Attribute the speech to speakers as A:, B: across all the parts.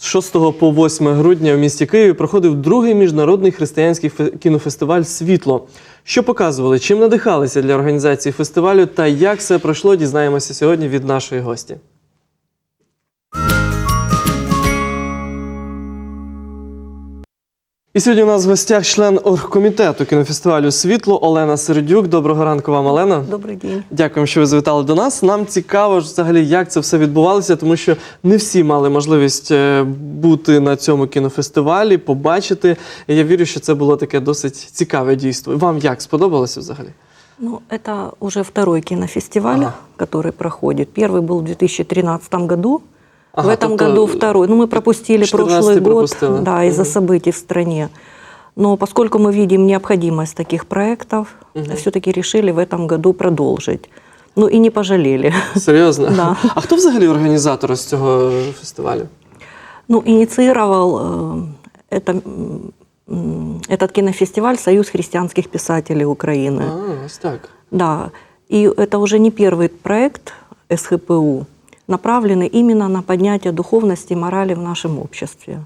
A: З 6 по 8 грудня в місті Києві проходив другий міжнародний християнський фе- кінофестиваль Світло. Що показували, чим надихалися для організації фестивалю та як все пройшло, дізнаємося сьогодні від нашої гості. І сьогодні у нас в гостях член оргкомітету кінофестивалю Світло Олена Сердюк. Доброго ранку вам, Олена.
B: Добрий день.
A: Дякуємо, що ви завітали до нас. Нам цікаво ж взагалі, як це все відбувалося, тому що не всі мали можливість е, бути на цьому кінофестивалі, побачити. І я вірю, що це було таке досить цікаве дійство. Вам як сподобалося взагалі?
B: Ну, это уже второй кинофестиваль,
A: Ага.
B: который проходит. Первый был в 2013 году.
A: Ага,
B: в этом году второй. Ну, мы пропустили
A: 14-й
B: прошлый год,
A: пропустили.
B: да, из-за событий в стране. Но поскольку мы видим необходимость таких проектов,
A: Мгм.
B: все-таки решили в этом году продолжить. Ну и не пожалели.
A: Серйозно?
B: Да.
A: А хто взагалі організатор з цього фестивалю?
B: Ну, инициировал э, это, этот кинофестиваль Союз христианских писателей Украины.
A: А, так.
B: Да, и это уже не первый проект СХПУ, направленный именно на поднятие духовности и морали в нашем обществе.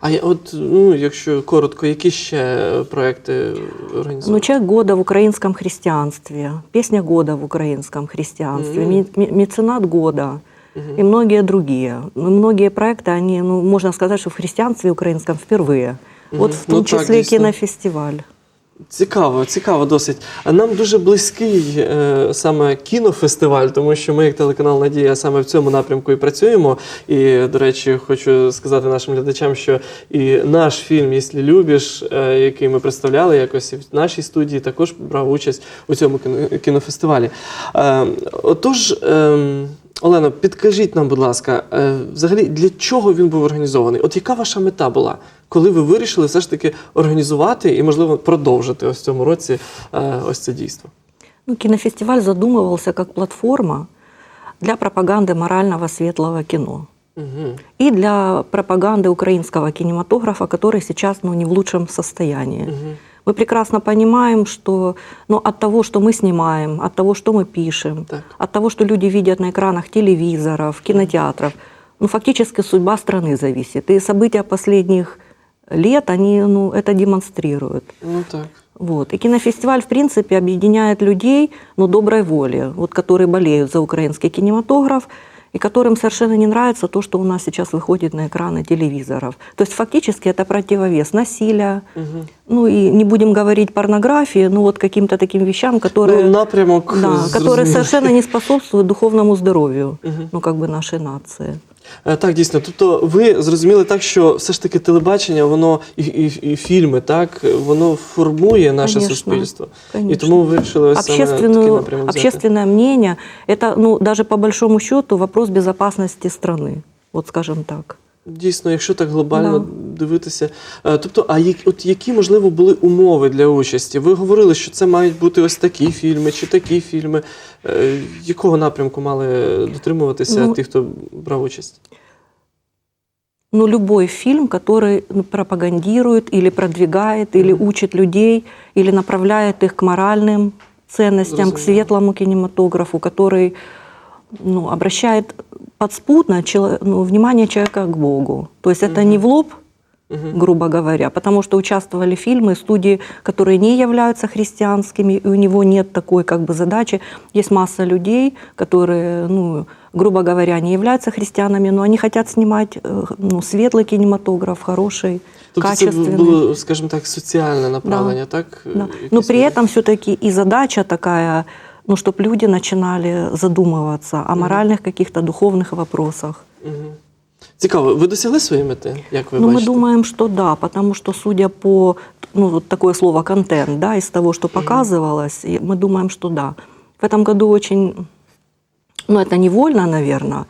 A: А я от, ну, якщо коротко, які ще проекти
B: Ну,
A: організували?
B: человек года в украинском христианстве, песня года в украинском христианстве,
A: Мгм.
B: ме- ме- меценат года
A: Мгм.
B: и многие другие. Ну, Многие проекты, они, ну, можно сказать, что в христианстве украинском впервые. Вот
A: Мгм.
B: в том
A: Ну, так,
B: числе
A: дійсно.
B: кинофестиваль.
A: Цікаво, цікаво досить. А нам дуже близький е, саме кінофестиваль, тому що ми, як телеканал Надія, саме в цьому напрямку і працюємо. І, до речі, хочу сказати нашим глядачам, що і наш фільм «Якщо любиш, е, який ми представляли якось і в нашій студії, також брав участь у цьому кіно- кінофестивалі. Е, отож. ем, Олено, підкажіть нам, будь ласка, е, взагалі для чого він був організований? От яка ваша мета була, коли ви вирішили все ж таки організувати і, можливо, продовжити ось в цьому році е, ось це дійство?
B: Ну, кинофестиваль задумывался как платформа для пропаганды морального светлого кино.
A: Угу.
B: и для пропаганды украинского кинематографа, который сейчас ну, не в лучшем состоянии.
A: Угу.
B: Мы прекрасно понимаем, что ну, от того, что мы снимаем, от того, что мы пишем,
A: Так.
B: от того, что люди видят на экранах телевизоров, кинотеатров, ну, фактически судьба страны зависит. И события последних лет, они ну, это демонстрируют.
A: Ну так.
B: Вот. И кинофестиваль, в принципе, объединяет людей ну, доброй воли, вот, которые болеют за украинский кинематограф, и которым совершенно не нравится то, что у нас сейчас выходит на экраны телевизоров. То есть фактически это противовес насилия,
A: Угу.
B: ну и не будем говорить порнографии, ну вот каким-то таким вещам, которые,
A: Ну, напрямок
B: да, которые
A: зрозумілий.
B: совершенно не способствуют духовному здоровью
A: Мгм.
B: ну, как бы нашей нации.
A: Е, Так, дійсно. Тобто ви зрозуміли так, що все ж таки телебачення, воно і, і, і фільми, так, воно формує наше
B: Конечно,
A: суспільство. І тому ви вирішили ось саме такий напрямок взяти.
B: общественное мнение – это, ну, даже по большому счету, вопрос безопасности страны, вот скажем так.
A: Дійсно, якщо так глобально дивитися. Е, Тобто, а як, от які можливо були умови для участі? Ви говорили, що це мають бути ось такі фільми чи такі фільми. Е, Якого напрямку мали дотримуватися
B: Ну,
A: ті, хто брав участь?
B: Ну, любой фильм, который ну, пропагандирует или продвигает, или
A: Мгм.
B: учит людей, или направляет их к моральным ценностям, к
A: Разумею.
B: светлому кинематографу, который ну, обращает подспудно чело- ну, внимание человека к Богу. То есть это не в лоб,
A: Мгм.
B: грубо говоря, потому что участвовали фильмы, студии, которые не являются христианскими, и у него нет такой как бы задачи. Есть масса людей, которые, ну, грубо говоря, не являются христианами, но они хотят снимать э, ну, светлый кинематограф, хороший,
A: Тобто
B: качественный.
A: було, скажімо так, соціальне направлення, так?
B: Да.
A: Е,
B: Но при этом все-таки и задача такая, ну, чтобы люди начинали задумываться о моральных каких-то духовных вопросах.
A: Мгм. Цікаво, ви досягли своєї мети, як ви
B: Ну, мы
A: бачите?
B: думаем, что да, потому что, судя по, ну, вот такое слово контент, да, из того, что показывалось, и мы думаем, что да. В этом году очень, ну, это невольно, наверное,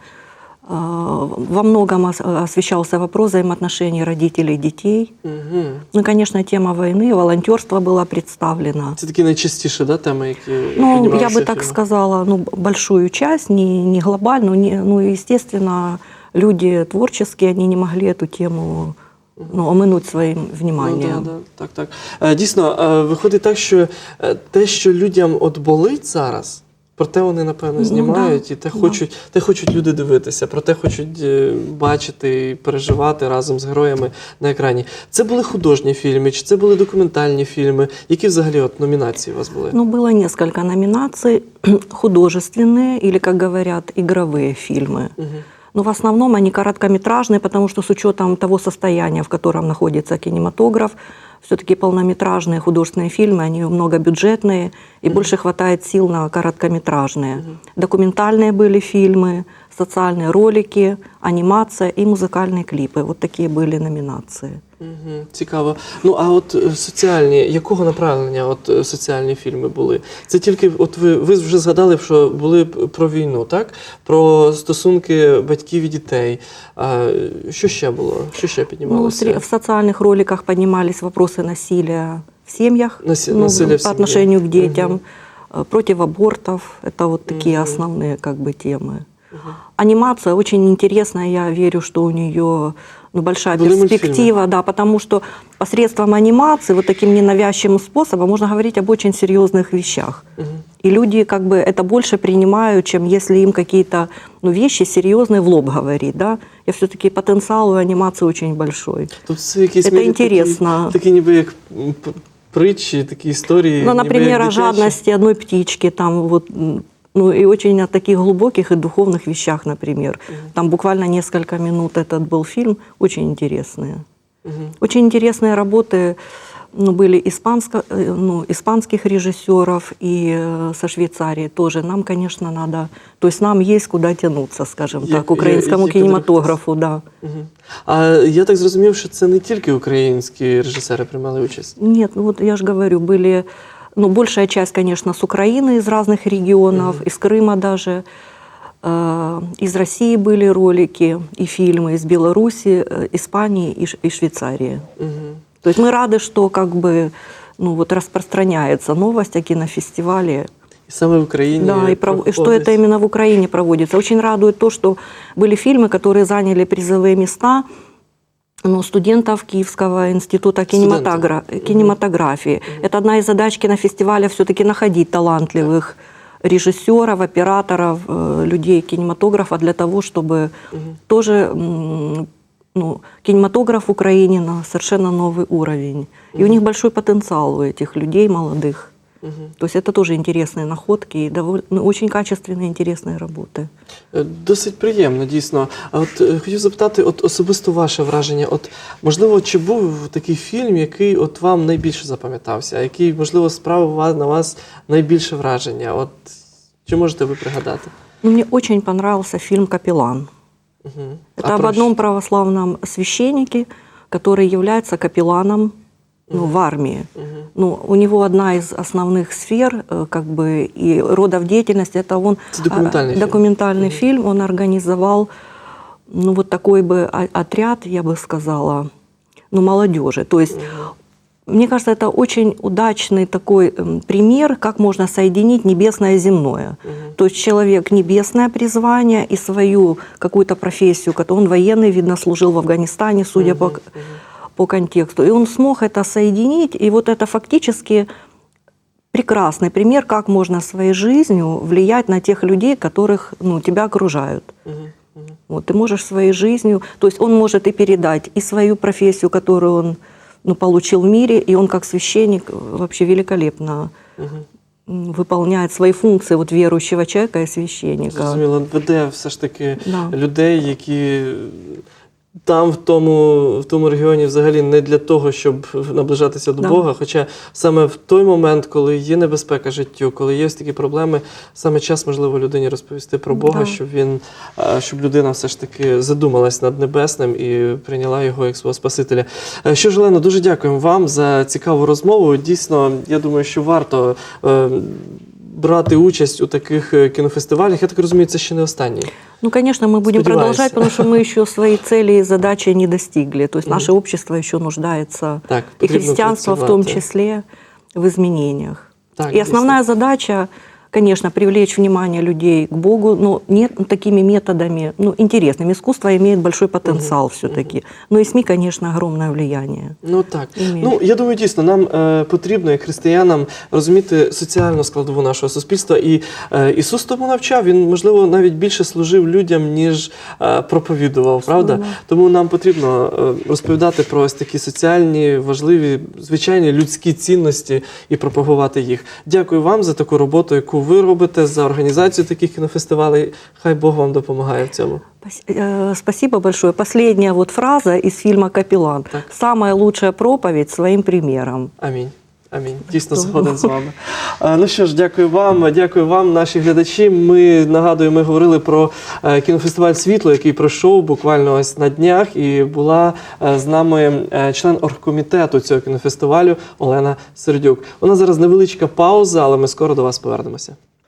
B: во многом ос- освещался вопрос взаимоотношений родителей и детей.
A: Угу.
B: Ну, и, конечно, тема войны, волонтерство было представлено.
A: Це такі найчастіші да, теми, які
B: Ну, я
A: піднімалися
B: бы
A: в
B: так
A: фільмах?
B: сказала, ну, большую часть, не, не глобальную, не, ну, естественно, люди творческие, они не могли эту тему ну, оминуть своим вниманием.
A: Ну, да, да, так, так. Е, Дійсно, е, виходить так, що е, те, що людям от болить зараз, Проте вони, напевно,
B: Ну,
A: знімають
B: да,
A: і те
B: да.
A: хочуть, те хочуть люди дивитися, про те хочуть е, бачити і переживати разом з героями на екрані. Це були художні фільми, чи це були документальні фільми? Які взагалі от номінації у вас були?
B: Ну, было несколько номинаций. Художественные или, как говорят, игровые фильмы.
A: Мгм.
B: Но в основном они короткометражные, потому что с учетом того состояния, в котором находится кинематограф, все-таки полнометражные художественные фильмы, они многобюджетные, и больше хватает сил на короткометражные. Документальные были фильмы, социальные ролики, анимация и музыкальные клипы. Вот такие были номинации.
A: Мгм, Цікаво. Ну а от е, соціальні, якого направлення от е, соціальні фільми були? Це тільки, от ви, ви вже згадали, що були б про війну, так? Про стосунки батьків і дітей. А, що ще було? Що ще
B: Ну,
A: піднімалося?
B: сре- в социальных роликах поднимались вопросы насилия в семьях,
A: Наси-
B: ну,
A: насилие в
B: по
A: семье.
B: отношению к детям,
A: Мгм.
B: э, против абортов. Это вот такие
A: Мгм.
B: основные как бы темы. Анимация очень интересная, я верю, что у нее ну, большая
A: Были
B: перспектива, да, потому что посредством анимации, вот таким ненавязчивым способом, можно говорить об очень серьезных вещах.
A: Мгм.
B: И люди как бы это больше принимают, чем если им какие-то ну, вещи серьезные в лоб говорить. Да? Я все-таки потенциал у анимации очень большой.
A: Тобто це якісь
B: Це
A: мірі
B: інтересно.
A: Такі, такі ніби як м, п- притчі, такі історії.
B: Ну,
A: ніби
B: например,
A: як
B: о
A: дитячі.
B: жадности одной птички, там вот, м, ну и очень о таких глубоких и духовных вещах, например. Там буквально несколько минут этот был фильм, очень интересные.
A: Мгм.
B: Очень интересные работы ну, были испанско, э, ну, испанских режиссеров и э, со Швейцарии тоже. Нам, конечно, надо... То есть нам есть куда тянуться, скажем
A: Я-
B: так, украинскому
A: я- я
B: кинематографу, да.
A: Мгм. А я так зрозумів, що це не тільки українські режисери приймали участь.
B: Нет, ну вот я же говорю, были, ну, большая часть, конечно, с Украины, из разных регионов, из Крыма даже. Э, Из России были ролики и фильмы, из Беларуси, э, Испании и Ш- и Швейцарии.
A: Мгм.
B: То есть мы рады, что как бы ну, вот распространяется новость о кинофестивале.
A: І саме в Україні.
B: Да, и, пров- и что
A: проходить.
B: это именно в Украине проводится. Очень радует то, что были фильмы, которые заняли призовые места ну, студентов Киевского института кинематогра-
A: Студентов.
B: кинематографии. Это одна из задач кинофестиваля все-таки находить талантливых режиссеров, операторов, э, людей кинематографа для того, чтобы тоже м, ну, кинематограф в Украине на совершенно новый уровень. И у них большой потенциал у этих людей молодых.
A: Мгм.
B: То есть это тоже интересные находки и довольно, ну, очень качественные, интересные работы.
A: Е, Досить приємно, дійсно. А от е, хотів запитати, от особисто ваше враження. От можливо, чи був такий фільм, який от вам найбільше запам'ятався, а який, можливо, справив вас на вас найбільше враження? От чи можете ви пригадати?
B: Ну, мне очень понравился фильм «Капеллан».
A: Угу.
B: Это об одном православном священнике, который является капелланом Ну, в армии. Ну, у него одна из основных сфер, э, как бы, и родов деятельности, это он...
A: Это документальный
B: а,
A: фильм.
B: Документальный фильм. Он организовал, ну, вот такой бы отряд, я бы сказала, ну, молодежи. То есть мне кажется, это очень удачный такой эм, пример, как можно соединить небесное и земное. То есть человек небесное призвание и свою какую-то профессию, он военный, видно, служил в Афганистане, судя по, по контексту. И он смог это соединить, и вот это фактически прекрасный пример, как можно своей жизнью влиять на тех людей, которых ну, тебя окружают. Вот, ты можешь своей жизнью, то есть он может и передать и свою профессию, которую он ну, получил в мире, и он как священник вообще великолепно м, выполняет свои функции вот верующего человека и священника.
A: Зрозуміло, веде все ж таки
B: Да.
A: людей, які там, в тому, в тому регіоні, взагалі не для того, щоб наближатися до
B: Да.
A: Бога. Хоча саме в той момент, коли є небезпека життю, коли є ось такі проблеми, саме час можливо людині розповісти про Бога,
B: Да.
A: щоб він, щоб людина все ж таки задумалась над небесним і прийняла його як свого Спасителя. Е, Що ж, Олено, дуже дякуємо вам за цікаву розмову. Дійсно, я думаю, що варто. Е, Брати участь у таких кинофестивалях? кінофестивалях, я так розумію, це ще не останній.
B: Ну, конечно, мы будем
A: Сподеваюсь.
B: продолжать, потому что мы еще свои цели и задачи не достигли. То есть наше общество еще нуждается,
A: Так,
B: и христианство в том числе, в изменениях.
A: Так,
B: и основная задача конечно, привлечь внимание людей к Богу, но не такими методами, ну, интересными. Искусство имеет большой потенциал все-таки. Но и СМИ, конечно, огромное влияние.
A: Ну так.
B: Ім'я.
A: Ну я думаю, дійсно, нам е, потрібно, як християнам, розуміти соціальну складову нашого суспільства. І е, Ісус тому навчав. Він, можливо, навіть більше служив людям, ніж е, проповідував, правда? Тому нам потрібно е, розповідати про ось такі соціальні, важливі, звичайні людські цінності і пропагувати їх. Дякую вам за таку роботу, яку ви робите, за організацію таких кінофестивалей. Хай Бог вам допомагає в цьому.
B: Э, Спасибо большое. Последняя вот фраза из фильма «Капеллан».
A: Так.
B: Самая лучшая проповедь своим примером.
A: Амінь. Амінь. Дійсно згоден з вами. Ну що ж, дякую вам. Дякую вам, наші глядачі. Ми нагадую, ми говорили про е, кінофестиваль світло, який пройшов буквально ось на днях, і була е, з нами е, член оргкомітету цього кінофестивалю Олена Сердюк. У нас зараз невеличка пауза, але ми скоро до вас повернемося.